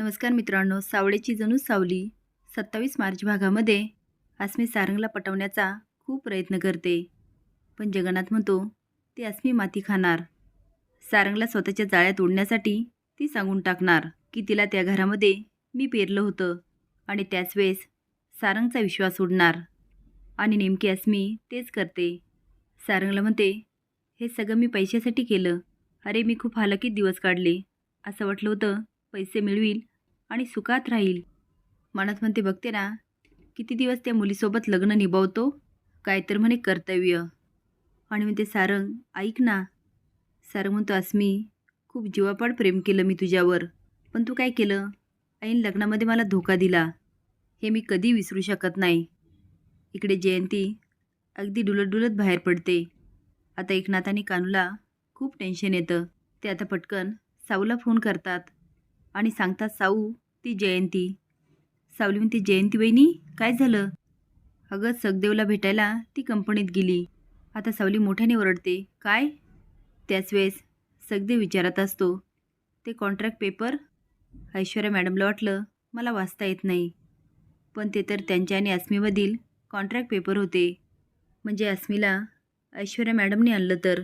नमस्कार मित्रांनो सावळेची जणू सावली सत्तावीस मार्च भागामध्ये अस्मी सारंगला पटवण्याचा खूप प्रयत्न करते. पण जगन्नाथ म्हणतो ती अस्मी माती खाणार. सारंगला स्वतःच्या जाळ्यात ओढण्यासाठी ती सांगून टाकणार की तिला त्या घरामध्ये मी पेरलं होतं आणि त्याच वेळेस सारंगचा विश्वास उडणार. आणि नेमकी अस्मी तेच करते. सारंगला म्हणते हे सगळं मी पैशासाठी केलं. अरे मी खूप हालाकीत दिवस काढले. असं वाटलं होतं पैसे मिळवील आणि सुखात राहील. मनात म्हणते बघते ना किती दिवस त्या मुलीसोबत लग्न निभावतो? काय तर म्हणे कर्तव्य. आणि म्हणते सारंग ऐक ना. सारंग म्हणतो अस्मी खूप जीवापाड प्रेम केलं मी तुझ्यावर. पण तू काय केलं? ऐन लग्नामध्ये मला धोका दिला. हे मी कधी विसरू शकत नाही. इकडे जयंती अगदी डुलत डुलत बाहेर पडते. आता एकनाथ आणि कानूला खूप टेन्शन येतं. ते आता पटकन साऊला फोन करतात. आणि सांगतात साऊ ती जयंती. सावली म्हणते जयंती वहिनी काय झालं? अगं सगदेवला भेटायला ती कंपनीत गेली. आता सावली मोठ्याने ओरडते. काय? त्याच वेळेस सगदेव विचारत असतो. ते कॉन्ट्रॅक्ट पेपर? ऐश्वर्या मॅडमला वाटलं मला वाचता येत नाही. पण ते तर त्यांच्या आणि अस्मीमधील कॉन्ट्रॅक्ट पेपर होते. म्हणजे अस्मीला ऐश्वर्या मॅडमने आणलं तर.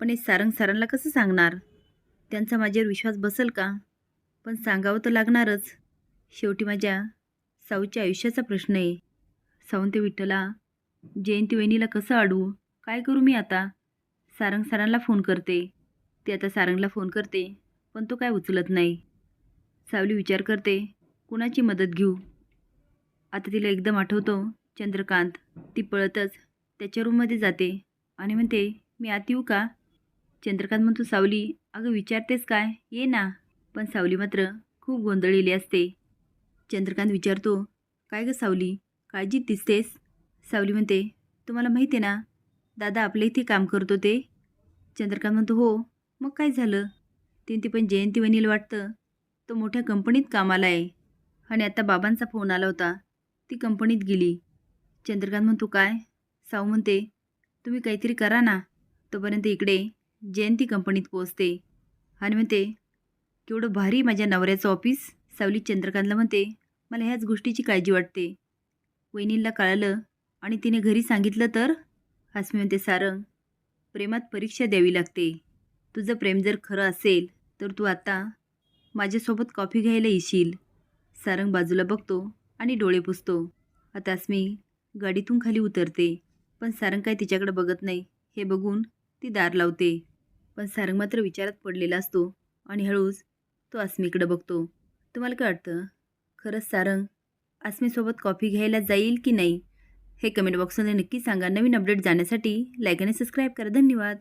पण हे सारंग सारांला कसं सांगणार? त्यांचा माझ्यावर विश्वास बसेल का? पण सांगावं तर लागणारच. शेवटी माझ्या साऊच्या आयुष्याचा प्रश्न आहे. सावंत विठ्ठला जयंती वहिनीला कसं अडवू काय करू मी आता? सारंग सरांना फोन करते. ते आता सारंगला फोन करते पण तो काय उचलत नाही. सावली विचार करते कुणाची मदत घेऊ? आता तिला एकदम आठवतो चंद्रकांत. ती पळतच त्याच्या रूममध्ये जाते आणि म्हणते मी आत येऊ का? चंद्रकांत म्हणतो सावली अगं विचारतेस काय? ये ना. पण सावली मात्र खूप गोंधळलेली असते. चंद्रकांत विचारतो काय गं सावली काळजीत दिसतेस? सावली म्हणते तुम्हाला माहिती आहे ना दादा आपल्या इथे काम करतो ते चंद्रकांत म्हणतो हो मग काय झालं? तीन ते पण जयंती वनील वाटतं तो मोठ्या कंपनीत कामाला आहे. आणि आता बाबांचा फोन आला होता ती कंपनीत गेली. चंद्रकांत म्हणतो काय? साऊ म्हणते तुम्ही काहीतरी करा ना तोपर्यंत इकडे जयंती कंपनीत पोचते आणि म्हणते केवढं भारी माझ्या नवऱ्याचं ऑफिस सावली चंद्रकांतला म्हणते मला ह्याच गोष्टीची काळजी वाटते. वहिनीला कळालं आणि तिने घरी सांगितलं तर हसमी म्हणते सारंग प्रेमात परीक्षा द्यावी लागते. तुझं प्रेम जर खरं असेल तर तू आता माझ्यासोबत कॉफी घ्यायला येशील. सारंग बाजूला बघतो आणि डोळे पुसतो. आता मी गाडीतून खाली उतरते पण सारंग काय तिच्याकडे बघत नाही. हे बघून ती दार लावते. पण सारंग मात्र विचारात पडलेला असतो आणि हळूच तो अस्मीकडं बघतो. तुम्हाला काय वाटतं? खरंच सारंग अस्मीसोबत कॉफी घ्यायला जाईल की नाही? हे कमेंट बॉक्समध्ये नक्की सांगा. नवीन अपडेट जाण्यासाठी लाईक आणि सबस्क्राईब करा. धन्यवाद.